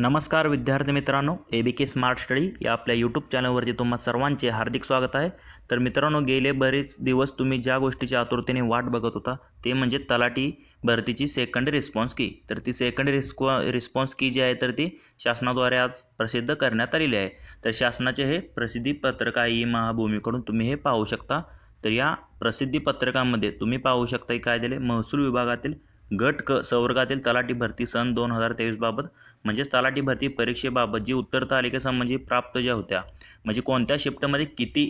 नमस्कार विद्यार्थी मित्रांनो A B K smart study या आपल्या यूट्यूब चॅनलवरती तुम्हा सर्वांचे हार्दिक स्वागत आहे. तर मित्रांनो गेले बरेच दिवस तुम्ही ज्या गोष्टीची आतुरतेने वाट बघत होता ते म्हणजे तलाठी भरतीची सेकंड रिस्पॉन्स की तर ती सेकंड रिस्पॉ रिस्पॉन्स की जी आहे तर ती शासनाद्वारे आज प्रसिद्ध करण्यात आलेली आहे. तर शासनाचे हे प्रसिद्धी पत्रक आहे ई महाभूमीकडून तुम्ही हे पाहू शकता. तर या प्रसिद्धी पत्रकामध्ये तुम्ही पाहू शकता काय दिले? महसूल विभागातील गट क संवर्गातील तलाठी भरती सन दोन हजार तेवीसबाबत म्हणजेच तलाठी भरती परीक्षेबाबत जी उत्तर तालिकेसंबंधी प्राप्त ज्या होत्या म्हणजे कोणत्या शिफ्टमध्ये किती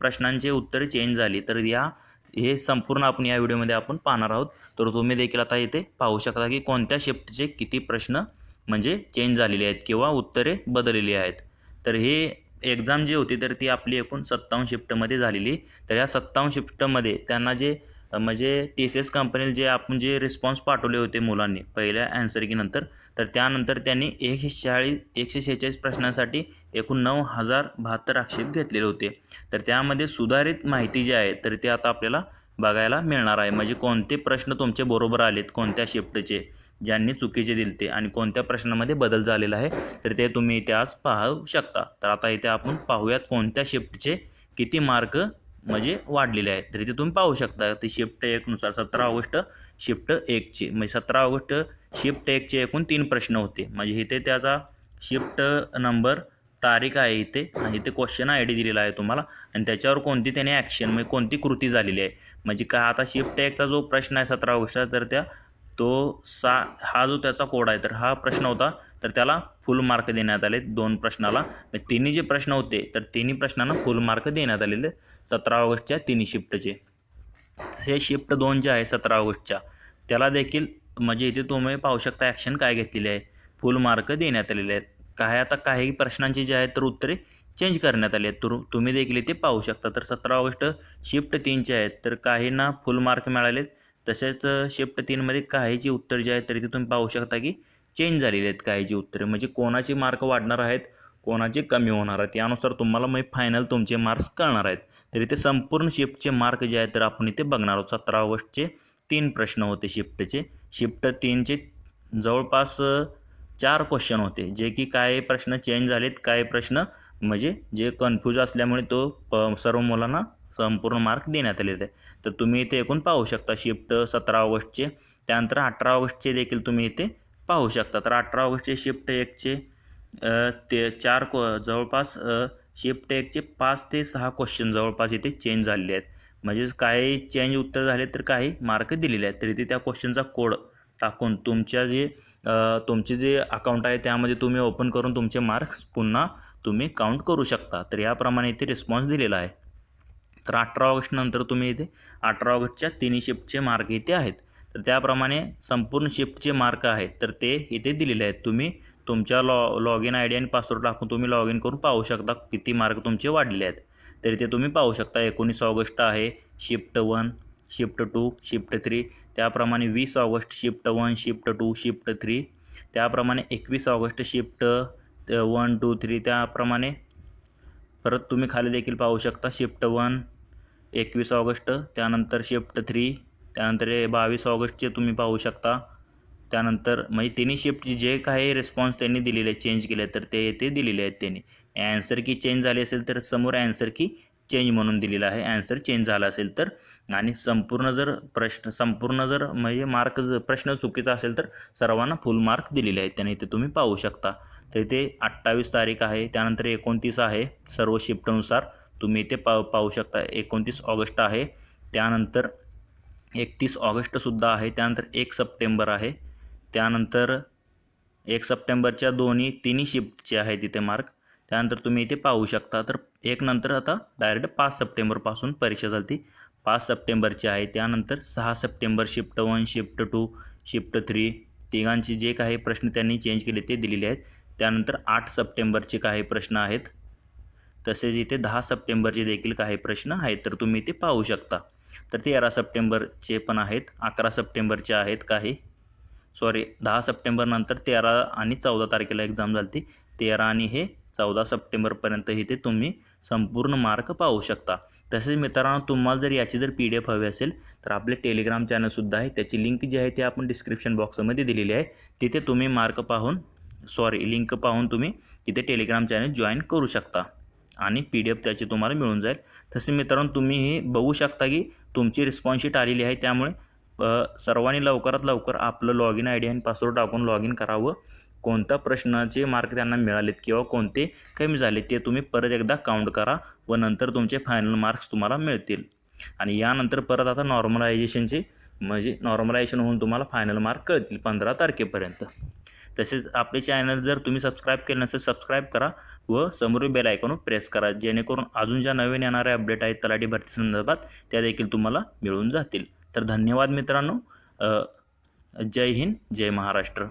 प्रश्नांचे उत्तरे चेंज झाली तर या हे संपूर्ण आपण या व्हिडिओमध्ये आपण पाहणार आहोत. तर तुम्ही देखील आता इथे पाहू शकता की कोणत्या शिफ्टचे किती प्रश्न म्हणजे चेंज झालेले आहेत किंवा उत्तरे बदललेली आहेत. तर हे एक्झाम जी होती तर ती आपली एकूण सत्तावन्न शिफ्टमध्ये झालेली. तर या सत्तावन्न शिफ्टमध्ये त्यांना जे म्हणजे टी सी एस कंपनीला जे आपण जे रिस्पॉन्स पाठवले होते मुलांनी पहिल्या ॲन्सर तर त्यानंतर त्यांनी एकशे चाळीस एकशे शेहेचाळीस प्रश्नांसाठी एकूण नऊ हजार बहात्तर आक्षेप घेतलेले होते. तर त्यामध्ये सुधारित माहिती जी आहे तर ते आता आपल्याला बघायला मिळणार आहे. म्हणजे कोणते प्रश्न तुमचे बरोबर आलेत कोणत्या शिफ्टचे ज्यांनी चुकीचे दिले ते आणि कोणत्या प्रश्नामध्ये बदल झालेला आहे तर ते तुम्ही इथे आज पाहू शकता. तर आता इथे आपण पाहूयात कोणत्या शिफ्टचे किती मार्क म्हणजे वाढलेले आहेत. तरी ते तुम्ही पाहू शकता ते शिफ्ट एकनुसार सतरा ऑगस्ट शिफ्ट एकचे म्हणजे सतरा ऑगस्ट शिफ्ट एकचे एकूण तीन प्रश्न होते. म्हणजे इथे त्याचा शिफ्ट नंबर तारीख आहे इथे आणि इथे क्वेश्चन आय डी दिलेला आहे तुम्हाला आणि त्याच्यावर कोणती त्याने ॲक्शन म्हणजे कोणती कृती झालेली आहे. म्हणजे काय आता शिफ्ट एकचा जो प्रश्न आहे सतरा ऑगस्टचा तर त्या तो सा हा जो त्याचा कोड आहे तर हा प्रश्न होता तर त्याला फुल मार्क देण्यात आले दोन प्रश्नाला. तिन्ही जे प्रश्न होते तर तिन्ही प्रश्नांना फुल मार्क देण्यात आलेले सतरा ऑगस्टच्या तिन्ही शिफ्टचे. हे शिफ्ट दोन जे आहे सतरा ऑगस्टच्या त्याला देखील म्हणजे इथे तुम्ही पाहू शकता ॲक्शन काय घेतलेली आहे. फुल मार्क देण्यात आलेले आहेत. काय आता काही प्रश्नांची जे आहेत तर उत्तरे चेंज करण्यात आली आहेत. तर तुम्ही देखील इथे पाहू शकता. तर सतरा ऑगस्ट शिफ्ट तीनचे आहेत. तर काहींना फुल मार्क मिळालेत. तसेच शिफ्ट तीनमध्ये काहीची उत्तर जे आहेत तर इथे तुम्ही पाहू शकता की चेंज झालेली आहेत काहीची उत्तरे. म्हणजे कोणाचे मार्क वाढणार आहेत कोणाचे कमी होणार आहेत यानुसार तुम्हाला मग फायनल तुमचे मार्क्स कळणार आहेत. तर इथे संपूर्ण शिफ्टचे मार्क जे आहेत तर आपण इथे बघणार आहोत. सतरा ऑगस्टचे तीन प्रश्न होते शिफ्टचे. शिफ्ट तीनचे जवळपास चार क्वेश्चन होते. जे की काही प्रश्न चेंज झालेत काही प्रश्न म्हणजे जे कन्फ्यूज असल्यामुळे तो प सर्व मुलांना संपूर्ण मार्क देण्यात आलेले आहे तर तुम्ही इथे एकूण पाहू शकता शिफ्ट सतरा ऑगस्टचे त्यानंतर अठरा ऑगस्टचे देखील तुम्ही इथे पाहू शकता. तर अठरा ऑगस्टचे शिफ्ट एकचे ते चार को जवळपास शिफ्ट एकचे पाच ते सहा क्वेश्चन जवळपास इथे चेंज झालेले आहेत. म्हणजेच काही चेंज उत्तर झाले तर काही मार्क दिलेले आहेत. तर इथे त्या क्वेश्चनचा कोड टाकून तुमच्या जे तुमचे जे अकाउंट आहे त्यामध्ये तुम्ही ओपन करून तुमचे मार्क्स पुन्हा तुम्ही काउंट करू शकता. तर याप्रमाणे इथे रिस्पॉन्स दिलेला आहे. तर अठरा ऑगस्टनंतर तुम्ही इथे अठरा ऑगस्टच्या तिन्ही शिफ्टचे मार्क इथे आहेत. तर त्याप्रमाणे संपूर्ण शिफ्टचे मार्क आहेत. तर ते इथे दिलेले आहेत. तुम्ही तुमच्या log log in I D आणि पासवर्ड टाकून तुम्ही लॉग इन करून पाहू शकता किती मार्क तुमचे वाढलेले आहेत. तर इथे तुम्ही पाहू शकता एकोणीस ऑगस्ट आहे shift one shift two shift three त्याप्रमाणे वीस August shift one shift two shift three त्याप्रमाणे एकवीस August shift one two three त्याप्रमाणे परत तुम्ही खाली देखील पाहू शकता शिफ्ट वन एकवीस ऑगस्ट त्यानंतर शिफ्ट थ्री त्यानंतर हे बावीस ऑगस्टचे तुम्ही पाहू शकता. त्यानंतर म्हणजे तिन्ही शिफ्ट जे काही रिस्पॉन्स त्यांनी दिलेले आहेत चेंज केले तर ते ते दिलेले आहेत त्यांनी. ॲन्सर की चेंज झाली असेल तर समोर ॲन्सर की चेंज म्हणून दिलेलं आहे. ॲन्सर चेंज झाला असेल तर आणि संपूर्ण जर प्रश्न संपूर्ण जर म्हणजे मार्क जर प्रश्न चुकीचा असेल तर सर्वांना फुल मार्क दिलेले आहेत. त्यांनी ते तुम्ही पाहू शकता. तर इथे अठ्ठावीस तारीख आहे त्यानंतर एकोणतीस आहे सर्व शिफ्टनुसार तुम्ही इथे पा पाहू शकता एकोणतीस ऑगस्ट आहे त्यानंतर एकतीस ऑगस्टसुद्धा आहे त्यानंतर एक सप्टेंबर आहे त्यानंतर एक सप्टेंबरच्या दोन्ही तिन्ही शिफ्टचे आहेत तिथे मार्क त्यानंतर तुम्ही इथे पाहू शकता तर एक नंतर आता डायरेक्ट पाच सप्टेंबरपासून परीक्षा झाली पाच सप्टेंबरची आहे त्यानंतर सहा September shift one shift two shift three तिघांचे जे काही प्रश्न त्यांनी चेंज केले ते दिलेले आहेत त्यानंतर आठ सप्टेंबरचे काही प्रश्न आहेत. तसेच इथे दहा सप्टेंबरचे देखील काही प्रश्न आहेत तर तुम्ही ते पाहू शकता. तर तेरा सप्टेंबरचे पण आहेत अकरा सप्टेंबरचे आहेत काही. सॉरी दहा सप्टेंबरनंतर तेरा आणि चौदा तारखेला एक्झाम झाली ती तेरा आणि हे चौदा सप्टेंबरपर्यंत इथे तुम्ही संपूर्ण मार्क पाहू शकता. तसेच मित्रांनो तुम्हाला जर याची जर पी डी एफ हवी असेल तर आपले टेलिग्राम चॅनलसुद्धा आहे. त्याची लिंक जी आहे ती आपण डिस्क्रिप्शन बॉक्समध्ये दिलेली आहे. तिथे तुम्ही मार्क पाहून सॉरी लिंक पाहून तुम्ही तिथे टेलिग्राम चॅनल जॉईन करू शकता. आणि पी डी एफ त्याची तुम्हाला मिळून जाईल. तसे मित्रांनो तुम्ही हे बघू शकता की तुमची रिस्पॉन्सशीट आलेली आहे. त्यामुळे सर्वांनी लवकरात लवकर आपलं लॉग इन आय डी आणि पासवर्ड टाकून लॉग इन करावं. कोणत्या प्रश्नाचे मार्क त्यांना मिळालेत किंवा कोणते कमी झाले ते तुम्ही परत एकदा काउंट करा व नंतर तुमचे फायनल मार्क्स तुम्हाला मिळतील. आणि यानंतर परत आता नॉर्मलायझेशनचे म्हणजे नॉर्मलायझेशन होऊन तुम्हाला फायनल मार्क कळतील पंधरा तारखेपर्यंत. तसेच आपले चॅनल जर तुम्ही सबस्क्राईब केलं नसेल सबस्क्राईब करा व समोर बेल आयकॉन प्रेस करा जेणेकरून अजून ज्या नवीन येणाऱ्या अपडेट आहेत तलाठी भरती संदर्भात त्या देखील तुम्हाला मिळून जातील. तर धन्यवाद मित्रांनो. जय हिंद जय महाराष्ट्र.